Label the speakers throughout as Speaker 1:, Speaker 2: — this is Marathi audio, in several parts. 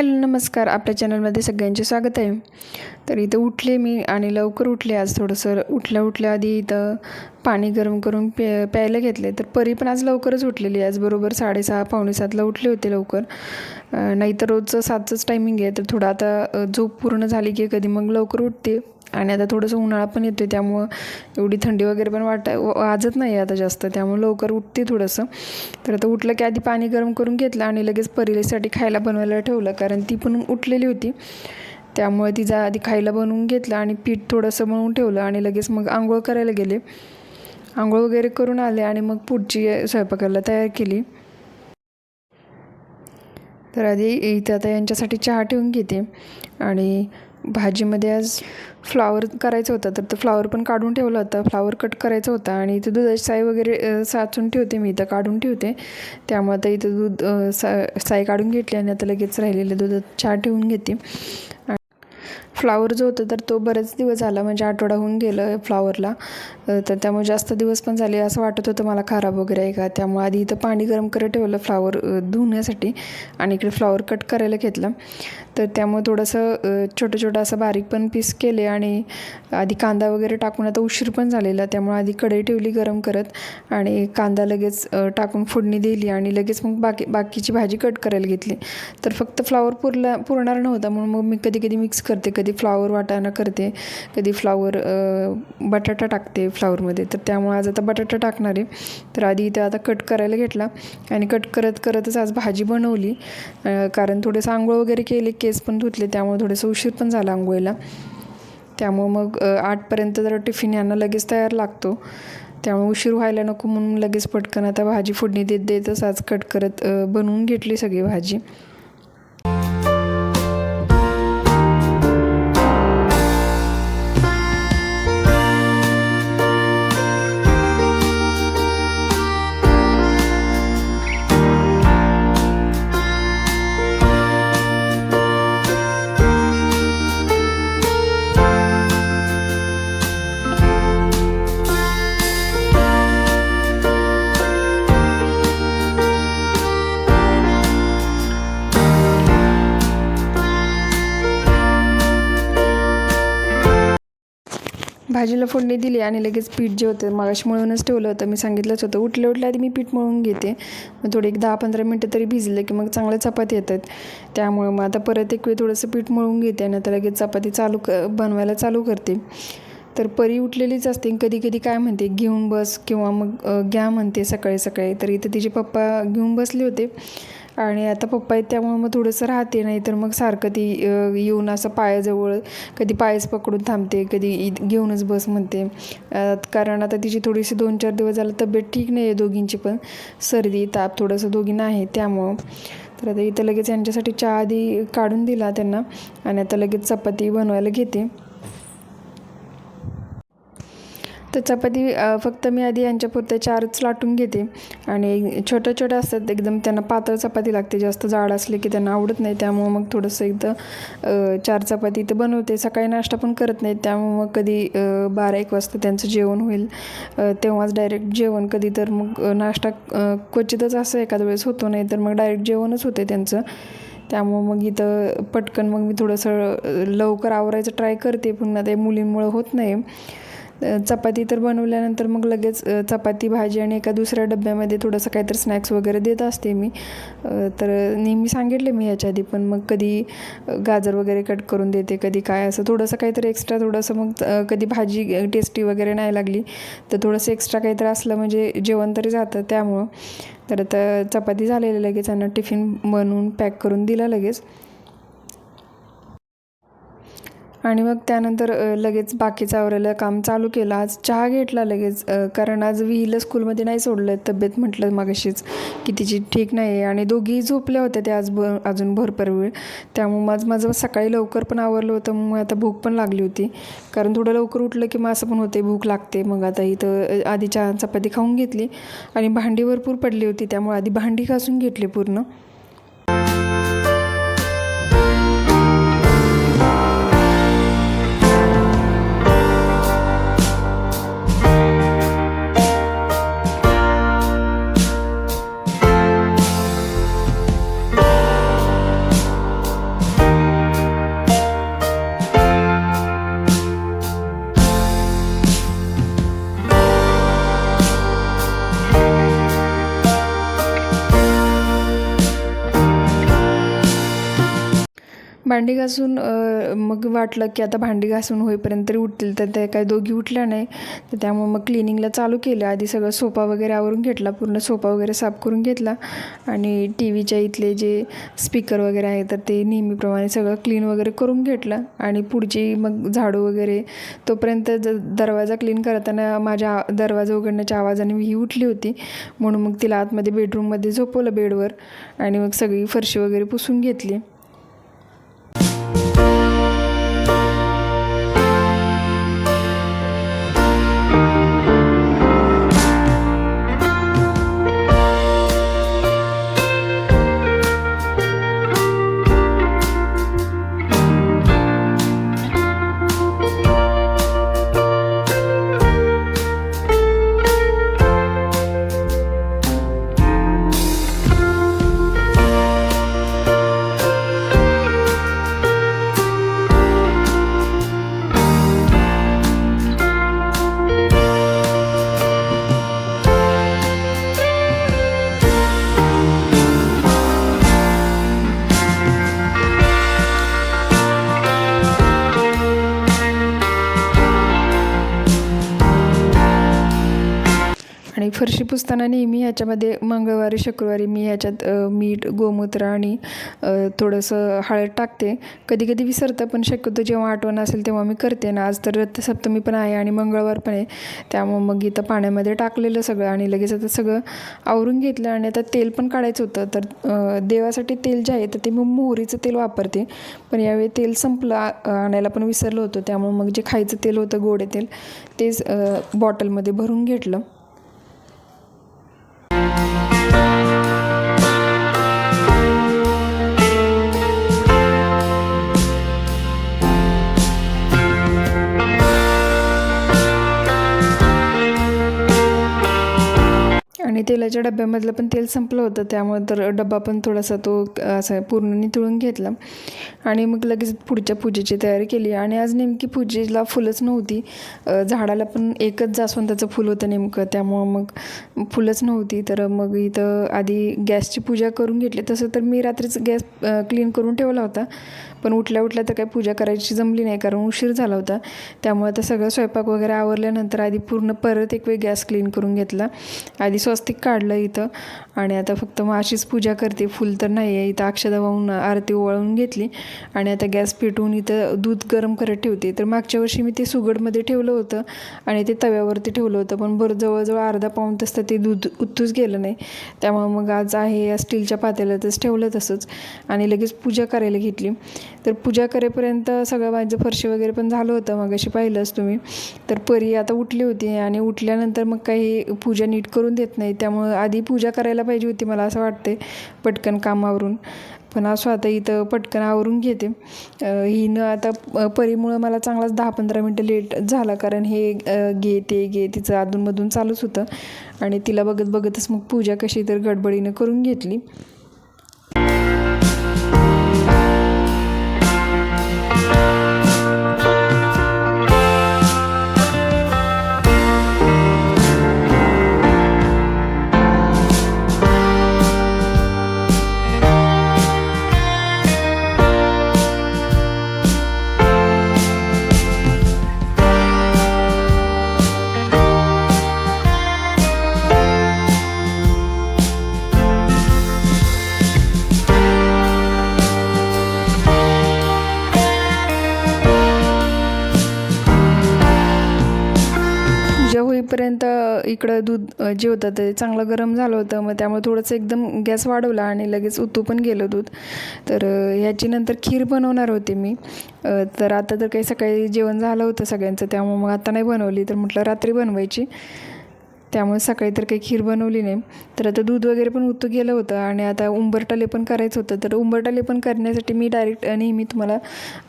Speaker 1: हॅलो नमस्कार. आपल्या चॅनलमध्ये सगळ्यांचे स्वागत आहे. तर इथं उठले मी आणि लवकर उठले आज थोडंसं. उठल्या उठल्या आधी इथं पाणी गरम करून प्या प्यायला घेतले. तर परी पण आज लवकरच उठलेली आज बरोबर साडेसहा पावणे सातला उठले होते लवकर. नाहीतर रोजचं सातचंच टायमिंग आहे. तर थोडं आता झोप पूर्ण झाली की कधी मग लवकर उठते. आणि आता थोडंसं उन्हाळा पण येतो त्यामुळं एवढी थंडी वगैरे पण वाट वाजत नाही आता जास्त त्यामुळे लवकर उठते थोडंसं. तर आता उठलं की आधी पाणी गरम करून घेतलं आणि लगेच परिलेसाठी खायला बनवायला ठेवलं कारण ती पण उठलेली होती. त्यामुळे तिचा आधी खायला बनवून घेतलं आणि पीठ थोडंसं बनवून ठेवलं आणि लगेच मग आंघोळ करायला गेले. आंघोळ वगैरे करून आले आणि मग पुढची स्वयंपाकाला तयार केली. तर आधी इथं आता यांच्यासाठी चहा ठेवून घेते. आणि भाजीमध्ये आज फ्लावर करायचं होतं तर तो फ्लावर पण काढून ठेवला होता. फ्लावर कट करायचा होता आणि इथं दुधाची साई वगैरे साचून ठेवते मी इथं काढून ठेवते. त्यामुळे आता इथं दूध सा साई काढून घेतली आणि आता लगेच राहिलेलं दुधात चहा ठेवून घेते. फ्लावर जो होता तर तो बरेच दिवस झाला म्हणजे आठवडा होऊन गेलं फ्लावरला तर त्यामुळे जास्त दिवस पण झाले असं वाटत होतं मला खराब वगैरे आहे का? त्यामुळे आधी इथं पाणी गरम करत ठेवलं फ्लावर धुण्यासाठी आणि इकडे फ्लावर कट करायला घेतलं. तर त्यामुळे थोडंसं छोटं छोटं असं बारीक पण पीस केले आणि आधी कांदा वगैरे टाकून आता उशीर पण झालेला त्यामुळे आधी कढई ठेवली गरम करत आणि कांदा लगेच टाकून फोडणी दिली आणि लगेच मग बाकी बाकीची भाजी कट करायला घेतली. तर फक्त फ्लावर पुरला पुरणार नव्हता म्हणून मग मी कधी कधी मिक्स करते कधी फ्लावर वाटाणा करते कधी फ्लावर बटाटा टाकते फ्लावरमध्ये. तर त्यामुळे आज आता बटाटा टाकणार आहे. तर आधी इथं आता कट करायला घेतला आणि कट करत करतच आज भाजी बनवली कारण थोडंसं आंघोळ वगैरे केले केस पण धुतले त्यामुळे थोडंसं उशीर पण झाला आंघोळीला. त्यामुळं मग आठपर्यंत जर टिफिन यांना लगेच तयार लागतो. त्यामुळे उशीर व्हायला नको म्हणून लगेच पटकन आता भाजी फोडणी देत देतच आज कट करत बनवून घेतली सगळी भाजी. भाजीला फोडणी दिली आणि लगेच पीठ जे होतं मगाशी मळूनच ठेवलं होतं मी सांगितलंच होतं उठल्या उठल्या आधी मी पीठ मळून घेते. मग थोडे एक दहा पंधरा मिनटं तरी भिजलं की मग चांगल्या चपाती येतात. त्यामुळे मग आता परत एक वेळ थोडंसं पीठ मळून घेते आणि आता लगेच चपाती चालू क बनवायला चालू करते. तर परी उठलेलीच असते कधी कधी काय म्हणते घेऊन बस किंवा मग घ्या म्हणते सकाळी सकाळी. तर इथे तिचे पप्पा घेऊन बसले होते. आणि आता पप्पा आहेत त्यामुळे मग थोडंसं राहते नाही तर मग सारखं ती येऊन असं पायाजवळ कधी पायच पकडून थांबते कधी घेऊनच बस म्हणते. कारण आता तिची थोडीशी दोन चार दिवस झालं तब्येत ठीक नाही आहे दोघींची पण. सर्दी ताप थोडंसं दोघींना आहे त्यामुळं. तर आता इथं लगेच यांच्यासाठी चहा आधी काढून दिला त्यांना आणि आता लगेच चपाती बनवायला घेते. तर चपाती फक्त मी आधी यांच्यापुरत्या चारच लाटून घेते. आणि छोट्या छोट्या असतात एकदम त्यांना पातळ चपाती लागते. जास्त जाड असले की त्यांना आवडत नाही. त्यामुळं मग थोडंसं एकदा चार चपाती इथं बनवते. सकाळी नाश्ता पण करत नाही. त्यामुळं मग कधी बारा एक वाजता त्यांचं जेवण होईल. तेव्हाच डायरेक्ट जेवण कधी तर मग नाश्ता क्वचितच असं एखाद्या वेळेस होतो. नाही तर मग डायरेक्ट जेवणच होते त्यांचं. त्यामुळं मग इथं पटकन मग मी थोडंसं लवकर आवरायचं ट्राय करते. पुन्हा ते मुलींमुळं होत नाही. चपाती तर बनवल्यानंतर मग लगेच चपाती भाजी आणि एका दुसऱ्या डब्यामध्ये थोडंसं काहीतरी स्नॅक्स वगैरे देत असते मी. तर नेहमी सांगितले मी याच्या आधी पण मग कधी गाजर वगैरे कट करून देते कधी काय असं थोडंसं काहीतरी एक्स्ट्रा थोडंसं मग कधी भाजी टेस्टी वगैरे नाही लागली तर थोडंसं एक्स्ट्रा काहीतरी असलं म्हणजे जेवण तरी जातं त्यामुळं. तर आता चपाती झालेली लगेच त्यांना टिफिन बनवून पॅक करून दिला लगेच. आणि मग त्यानंतर लगेच बाकीचं आवरायला काम चालू केलं. आज चहा घेतला लगेच कारण आज विहीला स्कूलमध्ये नाही सोडलं तब्येत म्हटलं मागाशीच की तिची ठीक नाही आहे आणि दोघीही झोपल्या होत्या त्या आज ब अजून भरपूर वेळ. त्यामुळं आज माझं सकाळी लवकर पण आवरलं होतं मग आता भूक पण लागली होती. कारण थोडं लवकर उठलं की मग असं पण होते भूक लागते. मग आता इथं आधी चहा चपाती खाऊन घेतली आणि भांडी भरपूर पडली होती. त्यामुळे आधी भांडी घासून घेतली पूर्ण. घासून मग वाटलं की आता भांडी घासून होईपर्यंत तरी उठतील तर ते काही दोघी उठल्या नाही. तर त्यामुळे मग क्लिनिंगला चालू केलं. आधी सगळं सोफा वगैरे आवरून घेतला पूर्ण सोफा वगैरे साफ करून घेतला. आणि टी व्हीच्या इथले जे स्पीकर वगैरे आहे तर ते नेहमीप्रमाणे सगळं क्लीन वगैरे करून घेतलं. आणि पुढची मग झाडू वगैरे तोपर्यंत ज दरवाजा क्लीन करताना माझ्या दरवाजा उघडण्याच्या आवाजाने ही उठली होती. म्हणून मग तिला आतमध्ये बेडरूममध्ये झोपवलं बेडवर आणि मग सगळी फरशी वगैरे पुसून घेतली. फरशी पुसताना नेहमी ह्याच्यामध्ये मंगळवारी शुक्रवारी मी ह्याच्यात मीठ गोमूत्र आणि थोडंसं हळद टाकते. कधी कधी विसरतं पण शक्यतो जेव्हा आठवण असेल तेव्हा मी करते ना. आज तर रथसप्तमी पण आहे आणि मंगळवार पण आहे. त्यामुळं मग इथं पाण्यामध्ये टाकलेलं सगळं आणि लगेच आता सगळं आवरून घेतलं आणि आता तेल पण काढायचं होतं. तर देवासाठी तेल जे आहे तर ते मी मोहरीचं तेल वापरते. पण यावेळी तेल संपलं आणायला पण विसरलं होतं. त्यामुळे मग जे खायचं तेल होतं गोडे तेल तेच बॉटलमध्ये भरून घेतलं. आणि डब्यामधलं पण तेल संपलं होतं. त्यामुळे तर डब्बा पण थोडासा तो असा पूर्ण नितळून घेतला. आणि मग लगेच पुढच्या पूजेची तयारी केली. आणि आज नेमकी पूजेला फुलंच नव्हती. झाडाला पण एकच जास्वंदाचं फुल होतं नेमकं. त्यामुळं मग फुलंच नव्हती. तर मग इथं आधी गॅसची पूजा करून घेतली. तसं तर मी रात्रीच गॅस क्लीन करून ठेवला होता. पण उठल्या उठल्या तर काही पूजा करायची जमली नाही कारण उशीर झाला होता. त्यामुळे आता सगळं स्वयंपाक वगैरे आवरल्यानंतर आधी पूर्ण परत एक वेळ गॅस क्लीन करून घेतला. आधी स्वस्तिक काढलं इथं आणि आता फक्त मग अशीच पूजा करते. फुल तर नाही आहे इथं अक्षदा वाहून आरती ओवाळून घेतली आणि आता गॅस पेटवून इथं दूध गरम करत ठेवते. तर मागच्या वर्षी मी ते सुगडमध्ये ठेवलं होतं आणि ते तव्यावरती ठेवलं होतं पण बरं जवळजवळ अर्धा पाऊण तास तर ते दूध उत्तूच गेलं नाही. त्यामुळे मग आज आहे या स्टीलच्या पातेल्यातच ठेवलं तसंच आणि लगेच पूजा करायला घेतली. तर पूजा करेपर्यंत सगळं माझं फरशी वगैरे पण झालं होतं मग अशी पाहिलंच तुम्ही. तर परी आता उठली होती आणि उठल्यानंतर मग काही पूजा नीट करून देत नाही. त्यामुळं आधी पूजा करायला पाहिजे होती मला असं वाटते पटकन कामावरून. पण असं आता इथं पटकन आवरून घेते. हिनं आता परीमुळं मला चांगलाच दहा पंधरा मिनटं लेट झाला कारण हे घे ते घे तिचं अधूनमधून चालूच होतं. आणि तिला बघत बघतच मग पूजा कशी तर गडबडीनं करून घेतली. पूजा इकडं दूध जे होतं ते चांगलं गरम झालं होतं. मग त्यामुळे थोडंसं एकदम गॅस वाढवला आणि लगेच उतू पण गेलं दूध. तर ह्याची नंतर खीर बनवणार होते मी. तर आता तर काही सकाळी जेवण झालं होतं सगळ्यांचं त्यामुळे मग आता नाही बनवली. तर म्हटलं रात्री बनवायची. त्यामुळे सकाळी तर काही खीर बनवली नाही. तर आता दूध वगैरे पण उतू गेलं होतं आणि आता उंबरटाले पण करायचं होतं. तर उंबरटाले पण करण्यासाठी मी डायरेक्ट नेहमी तुम्हाला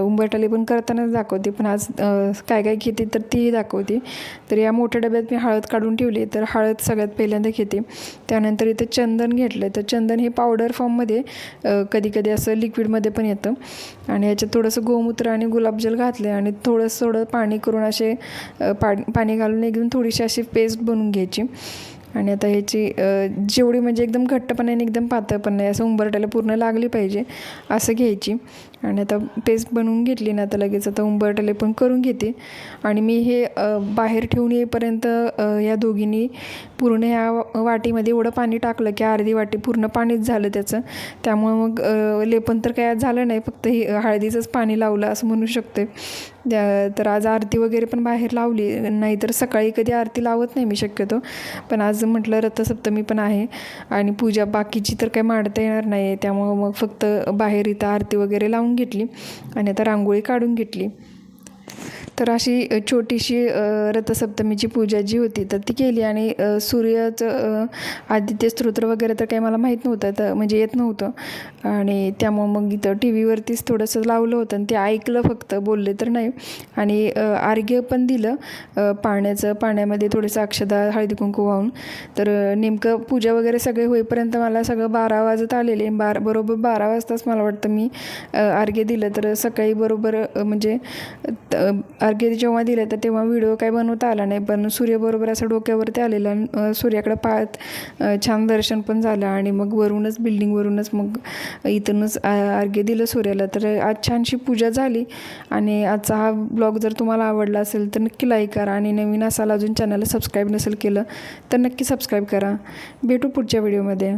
Speaker 1: उंबरटाले पण करतानाच दाखवते. पण आज काय काय घेते तर ती दाखवते. तर या मोठ्या डब्यात मी हळद काढून ठेवली. तर हळद सगळ्यात पहिल्यांदा घेते. त्यानंतर इथे चंदन घेतलं. तर चंदन हे पावडर फॉर्ममध्ये कधी कधी असं लिक्विडमध्ये पण येतं. आणि याच्यात थोडंसं गोमूत्र आणि गुलाबजल घातले आणि थोडंसं थोडं पाणी करून असे पा पाणी घालून एकदम थोडीशी अशी पेस्ट बनवून घ्यायची. आणि आता ह्याची जेवढी म्हणजे एकदम घट्टपणाने आणि एकदम पातळ पण असं उंबरट्याला पूर्ण लागली पाहिजे असं घ्यायची. आणि आता पेस्ट बनवून घेतली ना आता लगेच आता उंबरटले पण करून घेते. आणि मी हे बाहेर ठेवून येईपर्यंत या दोघींनी पूर्ण ह्या वाटीमध्ये एवढं पाणी टाकलं की अर्धी वाटी पूर्ण पाणीच झालं त्याचं. त्यामुळं मग लेपन तर काय झालं नाही फक्त हे हळदीचंच पाणी लावलं असं म्हणू शकते. तर आज आरती वगैरे पण बाहेर लावली नाहीतर सकाळी कधी आरती लावत नाही मी शक्यतो. पण आज म्हटलं रथसप्तमी पण आहे आणि पूजा बाकीची तर काही मांडता येणार नाही आहे त्यामुळं मग फक्त बाहेर इथं आरती वगैरे लावून घेतली आणि आता रांगोळी काढून घेतली. तर अशी छोटीशी रथसप्तमीची पूजा जी होती तर ती केली आणि सूर्याचं आदित्य स्तोत्र वगैरे तर काही मला माहीत नव्हतं तर म्हणजे येत नव्हतं. आणि त्यामुळं मग इथं टी व्हीवरतीच थोडंसं लावलं होतं आणि ते ऐकलं फक्त बोलले तर नाही. आणि अ, पण दिलं पाण्याचं पाण्यामध्ये थोडंसं अक्षदा हळदी कुंकू वाहून. तर नेमकं पूजा वगैरे सगळे होईपर्यंत मला सगळं बारा वाजत आलेले. बार बरोबर बारा वाजताच मला वाटतं मी अ, दिलं. तर सकाळी बरोबर म्हणजे त- अर्घ्य जेव्हा दिलं तर तेव्हा व्हिडिओ काही बनवता आला नाही. पण सूर्यबरोबर असं डोक्यावरती आलेला सूर्याकडे पाहत छान दर्शन पण झालं आणि मग वरूनच बिल्डिंगवरूनच मग इथूनच अर्घ्य दिलं सूर्याला. तर आज छानशी पूजा झाली आणि आजचा हा ब्लॉग जर तुम्हाला आवडला असेल तर नक्की लाईक करा आणि नवीन असाल अजून चॅनलला सबस्क्राईब नसेल केलं तर नक्की सबस्क्राईब करा. भेटू पुढच्या व्हिडिओमध्ये